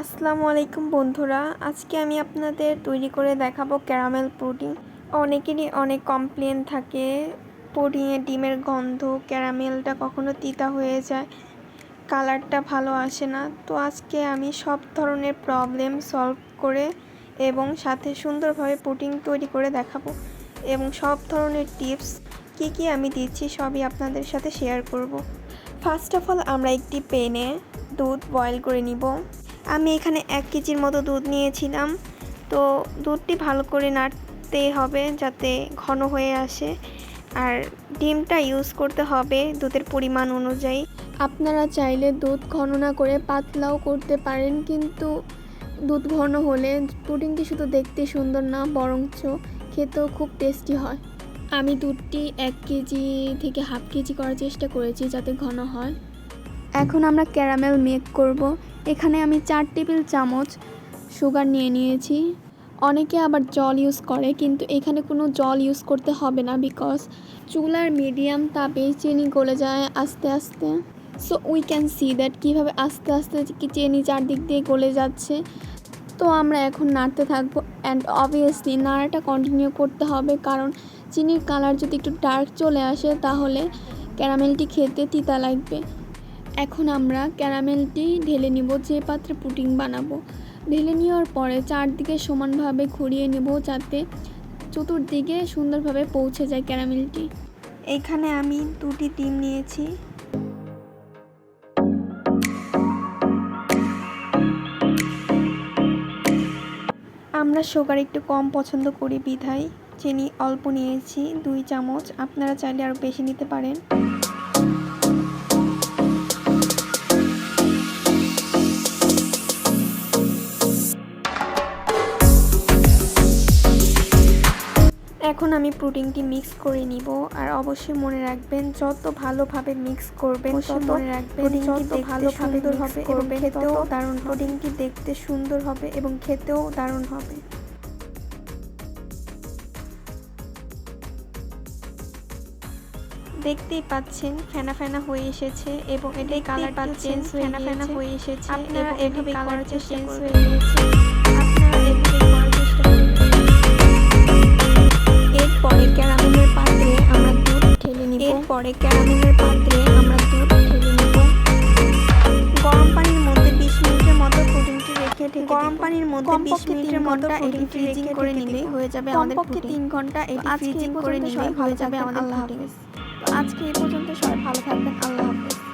আসসালামু আলাইকুম বন্ধুরা, আজকে আমি আপনাদের তৈরি করে দেখাবো ক্যারামেল পুডিং। অনেকেরই অনেক কমপ্লেন থাকে, পুডিংয়ে ডিমের গন্ধ, ক্যারামেলটা কখনো তিতা হয়ে যায়, কালারটা ভালো আসে না। তো আজকে আমি সব ধরনের প্রবলেম সলভ করে এবং সাথে সুন্দরভাবে পুডিং তৈরি করে দেখাবো। এবং সব ধরনের টিপস কি কি আমি দিচ্ছি সবই আপনাদের সাথে শেয়ার করব। ফার্স্ট অফ অল আমরা একটি পেনে দুধ বয়েল করে নিব। আমি এখানে এক কেজির মতো দুধ নিয়েছিলাম। তো দুধটি ভালো করে নাড়তে হবে যাতে ঘন হয়ে আসে। আর ডিমটা ইউজ করতে হবে দুধের পরিমাণ অনুযায়ী। আপনারা চাইলে দুধ ঘন না করে পাতলাও করতে পারেন কিন্তু দুধ ঘন হলে পুডিংটি শুধু দেখতে সুন্দর না বরঞ্চ খেতেও খুব টেস্টি হয়। আমি দুধটি এক কেজি থেকে হাফ কেজি করার চেষ্টা করেছি যাতে ঘন হয়। এখন আমরা ক্যারামেল মেক করব। এখানে আমি চার টেবিল চামচ সুগার নিয়ে নিয়েছি। অনেকে আবার জল ইউজ করে, কিন্তু এখানে কোনো জল ইউজ করতে হবে না বিকজ চুলার মিডিয়াম তাপে চিনি গলে যায় আস্তে আস্তে। So we can see that কীভাবে আস্তে আস্তে কি চিনি চারদিক দিয়ে গলে যাচ্ছে। তো আমরা এখন নাড়তে থাকব অ্যান্ড অবভিয়াসলি নাড়াটা কন্টিনিউ করতে হবে কারণ চিনির কালার যদি একটু ডার্ক চলে আসে তাহলে ক্যারামেলটি খেতে তিতা লাগবে। এখন আমরা ক্যারামেলটি ঢেলে নিব, যে পাত্রে পুডিং বানাবো। ঢেলে নেওয়ার পরে চারদিকে সমানভাবে ঘুরিয়ে নেব, যাতে চতুর্দিকে সুন্দরভাবে পৌঁছে যায় ক্যারামেলটি। এখানে আমি দুটি ডিম নিয়েছি। আমরা সুগার একটু কম পছন্দ করি বিধায়, চিনি অল্প নিয়েছি, দুই চামচ। আপনারা চাইলে আরও বেশি নিতে পারেন। এখন আমি পুডিংটি মিক্স করে নিব। আর অবশ্যই মনে রাখবেন যত ভালোভাবে মিক্স করবেন তত মনে রাখবেন যত ভালোভাবে হবে এবং খেতেও দারুণ পুডিংটি দেখতে সুন্দর হবে এবং খেতেও দারুণ হবে। দেখতেই পাচ্ছেন ফেনা ফেনা হয়ে এসেছে এবং এটাই কালারটা চেঞ্জ ফেনা ফেনা হয়ে এসেছে আপনারা এভাবে কালারটা চেঞ্জ হয়ে গিয়েছে। আপনারা ক্যারামেলের পাত্রে আমরা দুধ ঢেলে নেব। গরম পানির মধ্যে 20 মিনিটের মতো পুডিংটি রেখে গরম পানির মধ্যে 20 মিনিটের মতো এটি ফ্রিজিং করে নিলেই হয়ে যাবে আমাদের পক্ষে তিন ঘণ্টা এটি ফ্রিজিং করে নিলেই হয়ে যাবে আমাদের আল্লাহ হাফেজ। আজকে এই পর্যন্ত সবাই ভালো থাকবেন। আল্লাহ হাফেজ।